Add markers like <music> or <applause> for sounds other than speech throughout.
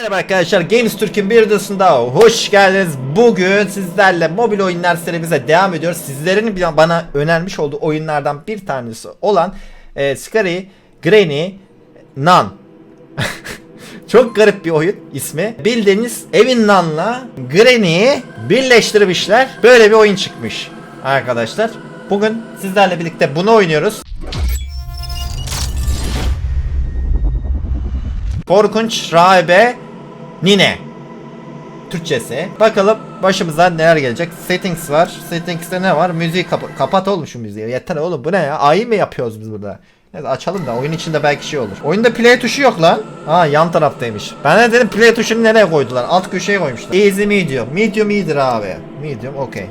Merhaba arkadaşlar Games Türk'ün bir videosunda hoş geldiniz. Bugün sizlerle mobil oyunlar serimize devam ediyoruz. Sizlerin bana önermiş olduğu oyunlardan bir tanesi olan e, Scary Granny Nun. <laughs> Çok garip bir oyun ismi. Bildiğiniz evin Nun'la Granny'yi birleştirmişler. Böyle bir oyun çıkmış arkadaşlar. Bugün sizlerle birlikte bunu oynuyoruz. Korkunç Rahibe Nine Türkçesi. Bakalım başımıza neler gelecek. Settings var. Settings'te ne var? Müziği kapa- kapat oğlum şu müziği. Yeter oğlum bu ne ya? Ayı mı yapıyoruz biz burada? Neyse açalım da oyun içinde belki şey olur. Oyunda play tuşu yok lan. Ha yan taraftaymış. Ben de dedim play tuşunu nereye koydular? Alt köşeye koymuşlar. Easy medium. Medium iyidir abi. Medium okey.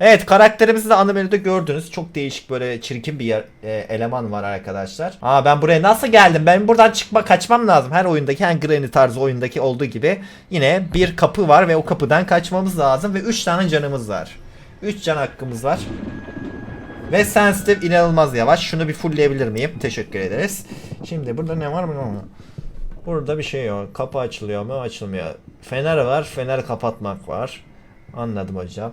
Evet karakterimizi de ana menüde gördünüz. Çok değişik böyle çirkin bir yer, e, eleman var arkadaşlar. Aa ben buraya nasıl geldim? Ben buradan çıkma kaçmam lazım. Her oyundaki her Granny tarzı oyundaki olduğu gibi yine bir kapı var ve o kapıdan kaçmamız lazım ve 3 tane canımız var. 3 can hakkımız var. Ve sensitive inanılmaz yavaş. Şunu bir fullleyebilir miyim? Teşekkür ederiz. Şimdi burada ne var mı? Burada bir şey yok. Kapı açılıyor mu? Açılmıyor. Fener var. Fener kapatmak var. Anladım hocam.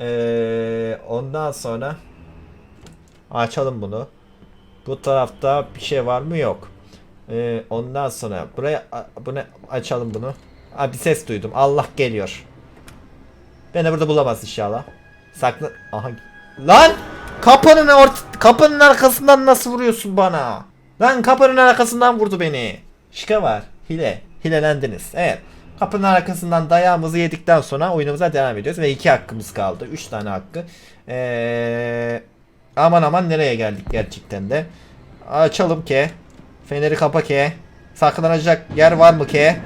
Ee, ondan sonra açalım bunu. Bu tarafta bir şey var mı? Yok. Ee, ondan sonra buraya bunu açalım bunu. Aa, bir ses duydum. Allah geliyor. Beni burada bulamaz inşallah. Saklı. Aha. Lan! Kapının ort kapının arkasından nasıl vuruyorsun bana? Lan kapının arkasından vurdu beni. Şika var. Hile. Hilelendiniz. Evet. Kapının arkasından dayağımızı yedikten sonra oyunumuza devam ediyoruz. Ve iki hakkımız kaldı. Üç tane hakkı. Ee, aman aman nereye geldik gerçekten de. Açalım ki. Feneri kapa ki. Saklanacak yer var mı ki?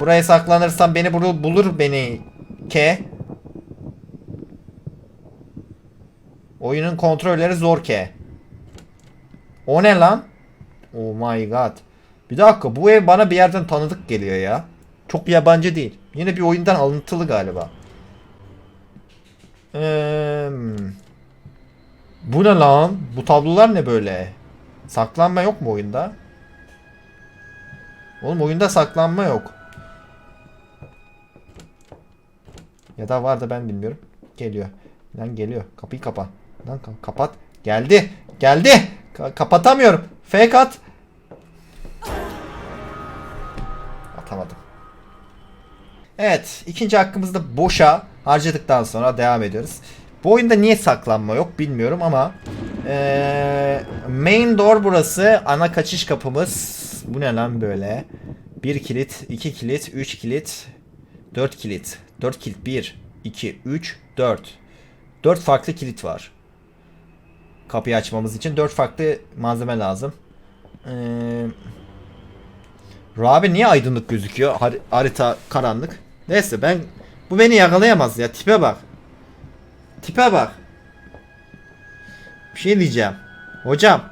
Buraya saklanırsam beni bulur, bulur beni ke. Oyunun kontrolleri zor ke. O ne lan? Oh my god. Bir dakika bu ev bana bir yerden tanıdık geliyor ya. Çok yabancı değil. Yine bir oyundan alıntılı galiba. Eee, bu ne lan? Bu tablolar ne böyle? Saklanma yok mu oyunda? Oğlum oyunda saklanma yok. Ya da var da ben bilmiyorum. Geliyor. Lan geliyor. Kapıyı kapa. Lan ka- kapat. Geldi. Geldi. Ka- kapatamıyorum. Fake at. Evet. ikinci hakkımızı da boşa harcadıktan sonra devam ediyoruz. Bu oyunda niye saklanma yok bilmiyorum ama eee, main door burası. Ana kaçış kapımız. Bu ne lan böyle? Bir kilit, iki kilit, üç kilit, dört kilit. Dört kilit. Bir, iki, üç, dört. Dört farklı kilit var. Kapıyı açmamız için dört farklı malzeme lazım. Ee, Rabi niye aydınlık gözüküyor? Har- harita karanlık. Neyse ben bu beni yakalayamaz ya. Tipe bak. Tipe bak. Bir şey diyeceğim. Hocam.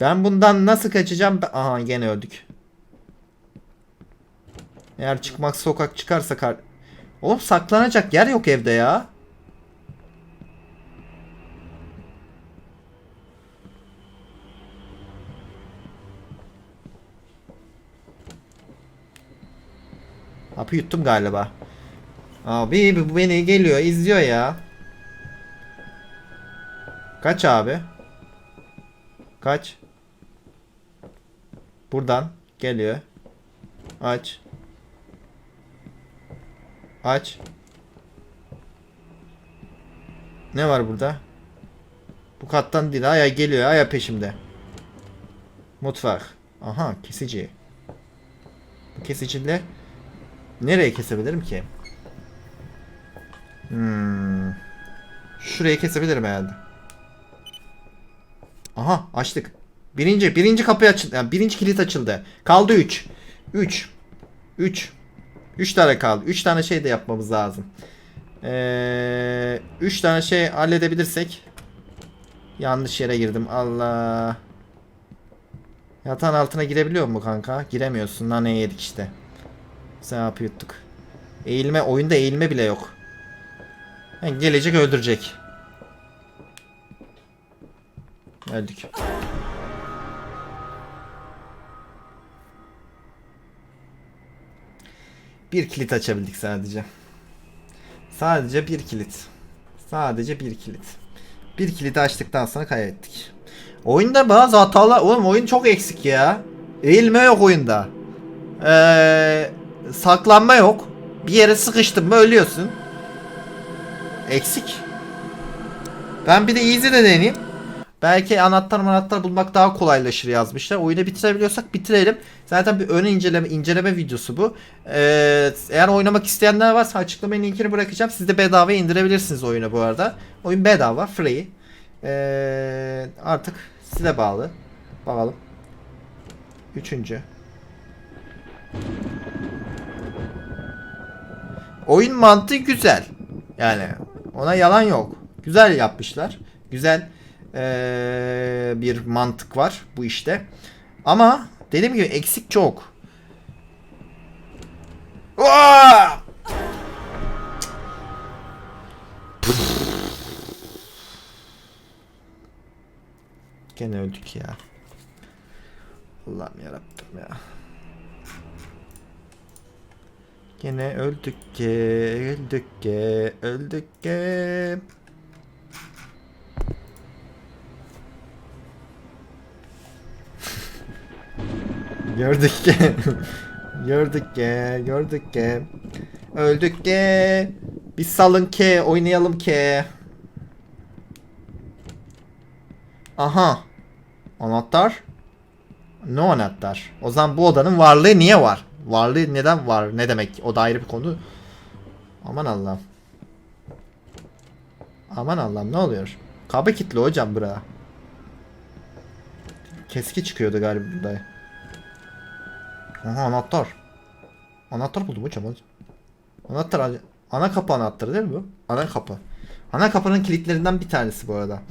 Ben bundan nasıl kaçacağım? Aha gene öldük. Eğer çıkmak sokak çıkarsa kar... Oğlum saklanacak yer yok evde ya. Hapı yuttum galiba. Abi bu beni geliyor izliyor ya. Kaç abi? Kaç? Buradan geliyor. Aç. Aç. Ne var burada? Bu kattan değil. Aya geliyor. Aya peşimde. Mutfak. Aha kesici. Bu kesiciyle nereye kesebilirim ki? Hmm. Şuraya kesebilirim herhalde. Aha açtık. Birinci birinci kapı açıldı. Yani birinci kilit açıldı. Kaldı 3. 3. 3. 3 tane kaldı. 3 tane şey de yapmamız lazım. 3 ee, üç tane şey halledebilirsek. Yanlış yere girdim. Allah. Yatağın altına girebiliyor mu kanka? Giremiyorsun. Lan ne yedik işte. Sen yapıyorduk. Eğilme oyunda eğilme bile yok. Yani gelecek öldürecek. Öldük. Bir kilit açabildik sadece. Sadece bir kilit. Sadece bir kilit. Bir kilidi açtıktan sonra kaybettik. Oyunda bazı hatalar... Oğlum oyun çok eksik ya. Eğilme yok oyunda. Ee, saklanma yok. Bir yere sıkıştın mı ölüyorsun. Eksik. Ben bir de easy de deneyeyim. Belki anahtar anahtar bulmak daha kolaylaşır yazmışlar. Oyunu bitirebiliyorsak bitirelim. Zaten bir ön inceleme inceleme videosu bu. Ee, eğer oynamak isteyenler varsa açıklamanın linkini bırakacağım. Siz de bedava indirebilirsiniz oyunu bu arada. Oyun bedava, free. Ee, artık size bağlı. Bakalım. Üçüncü. Oyun mantığı güzel. Yani ona yalan yok. Güzel yapmışlar. Güzel ee, bir mantık var bu işte. Ama dediğim gibi eksik çok. Gene öldük ya. Allah'ım yarabbim ya. Gene öldük ki, öldük ki, öldük ki. Gördük ki. gördük ki, gördük ki. Öldük ki. Biz salın ki, oynayalım ki. Aha. Anahtar. Ne anahtar? O zaman bu odanın varlığı niye var? Varlığı neden var? Ne demek? O da ayrı bir konu. Aman Allah'ım. Aman Allah'ım ne oluyor? Kabı kilitli hocam bura. Keski çıkıyordu galiba burada. Aha anahtar. Anahtar buldum hocam. Anahtar ana kapı anahtarı değil mi bu? Ana kapı. Ana kapının kilitlerinden bir tanesi bu arada.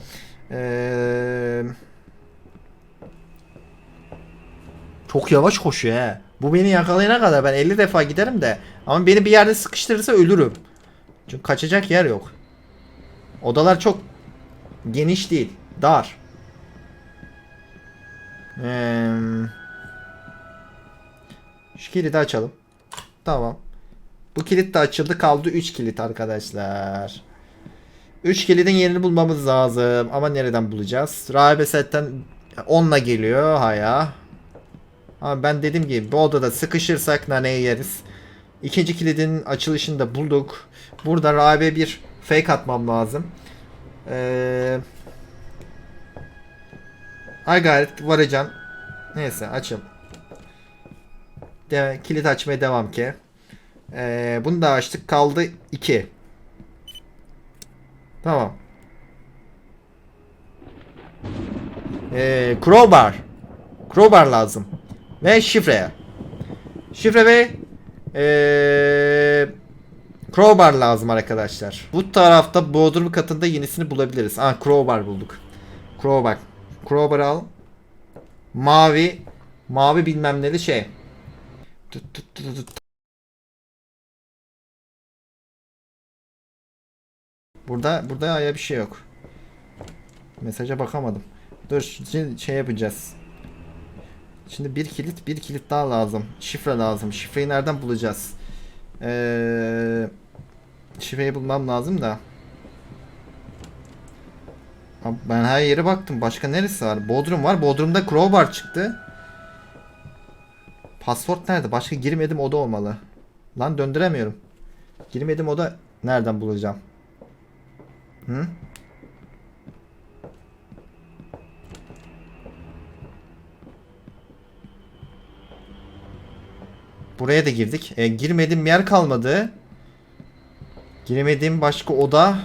Eee Çok yavaş koşuyor he. Bu beni yakalayana kadar ben 50 defa giderim de. Ama beni bir yerde sıkıştırırsa ölürüm. Çünkü kaçacak yer yok. Odalar çok geniş değil. Dar. Eee... Şu kilidi açalım. Tamam. Bu kilit de açıldı. Kaldı 3 kilit arkadaşlar. 3 kilidin yerini bulmamız lazım. Ama nereden bulacağız? Rahibe setten 10'la geliyor. Haya. Ama ben dediğim gibi bu odada sıkışırsak naneyi yeriz. İkinci kilidin açılışını da bulduk. Burada rahibe bir fake atmam lazım. Ee, ay gayret varacağım. Neyse açım. De kilit açmaya devam ki. Ee, bunu da açtık. Kaldı 2. Tamam. Ee, crowbar. Crowbar lazım. Ve şifre. Şifre ve ee, crowbar lazım arkadaşlar. Bu tarafta bodrum katında yenisini bulabiliriz. Ah crowbar bulduk. Crowbar. Crowbar al. Mavi. Mavi bilmem neli şey. Tut, tut, tut, tut. Burada burada ya bir şey yok. Mesaja bakamadım. Dur şey yapacağız. Şimdi bir kilit bir kilit daha lazım. Şifre lazım. Şifreyi nereden bulacağız? Ee, şifreyi bulmam lazım da. Ben her yere baktım. Başka neresi var? Bodrum var. Bodrum'da crowbar çıktı. Pasport nerede? Başka girmedim oda olmalı. Lan döndüremiyorum. Girmedim oda nereden bulacağım? Hı? Buraya da girdik. E, girmediğim yer kalmadı. Giremediğim başka oda.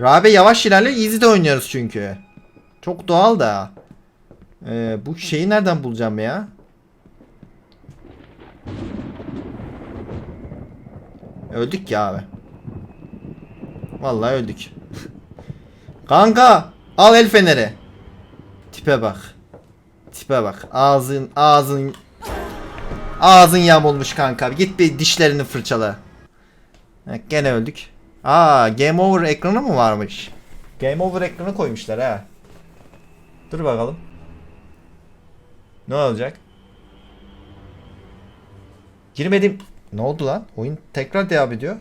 Rabe yavaş ilerle. Easy de oynuyoruz çünkü. Çok doğal da. Ee, bu şeyi nereden bulacağım ya? Öldük ya abi. Vallahi öldük. <laughs> Kanka al el feneri. Tipe bak. Tipe bak. Ağzın ağzın ağzın yamulmuş kanka. Git bir dişlerini fırçala. Ha, gene öldük. Aa game over ekranı mı varmış? Game over ekranı koymuşlar ha. Dur bakalım. Ne olacak? Girmedim. Ne oldu lan? Oyun tekrar devam ediyor.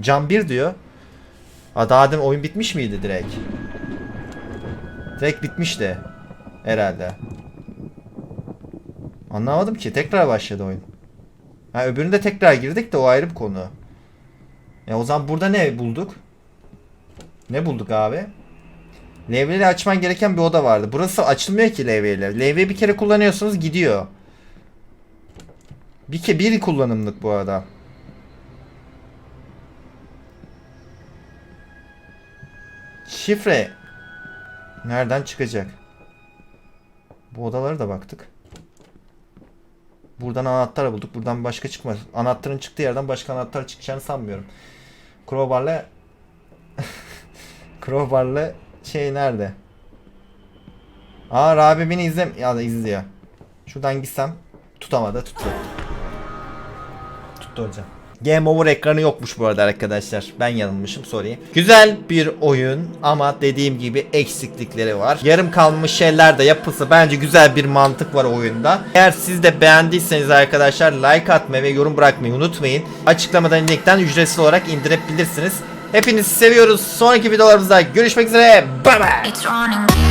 Can 1 diyor. Aa daha demin oyun bitmiş miydi direkt? Direkt bitmişti. Herhalde. Anlamadım ki. Tekrar başladı oyun. Ha öbüründe tekrar girdik de o ayrı bir konu. Ya o zaman burada ne bulduk? Ne bulduk abi? Levyeleri açman gereken bir oda vardı. Burası açılmıyor ki levyeler. Levye bir kere kullanıyorsunuz gidiyor. Bir ke bir kullanımlık bu arada. Şifre nereden çıkacak? Bu odalara da baktık. Buradan anahtar bulduk. Buradan başka çıkmaz. Anahtarın çıktığı yerden başka anahtar çıkacağını sanmıyorum. Crowbar'la <laughs> Crowbar'la şey nerede? Aa Rabi beni izle ya da izliyor. Şuradan gitsem tutamadı tuttu. Tuttu hocam. Game over ekranı yokmuş bu arada arkadaşlar. Ben yanılmışım sorry. Güzel bir oyun ama dediğim gibi eksiklikleri var. Yarım kalmış şeyler de yapılsa bence güzel bir mantık var oyunda. Eğer siz de beğendiyseniz arkadaşlar like atmayı ve yorum bırakmayı unutmayın. Açıklamadan linkten ücretsiz olarak indirebilirsiniz. Hepinizi seviyoruz. Sonraki videolarımızda görüşmek üzere. Bye bye.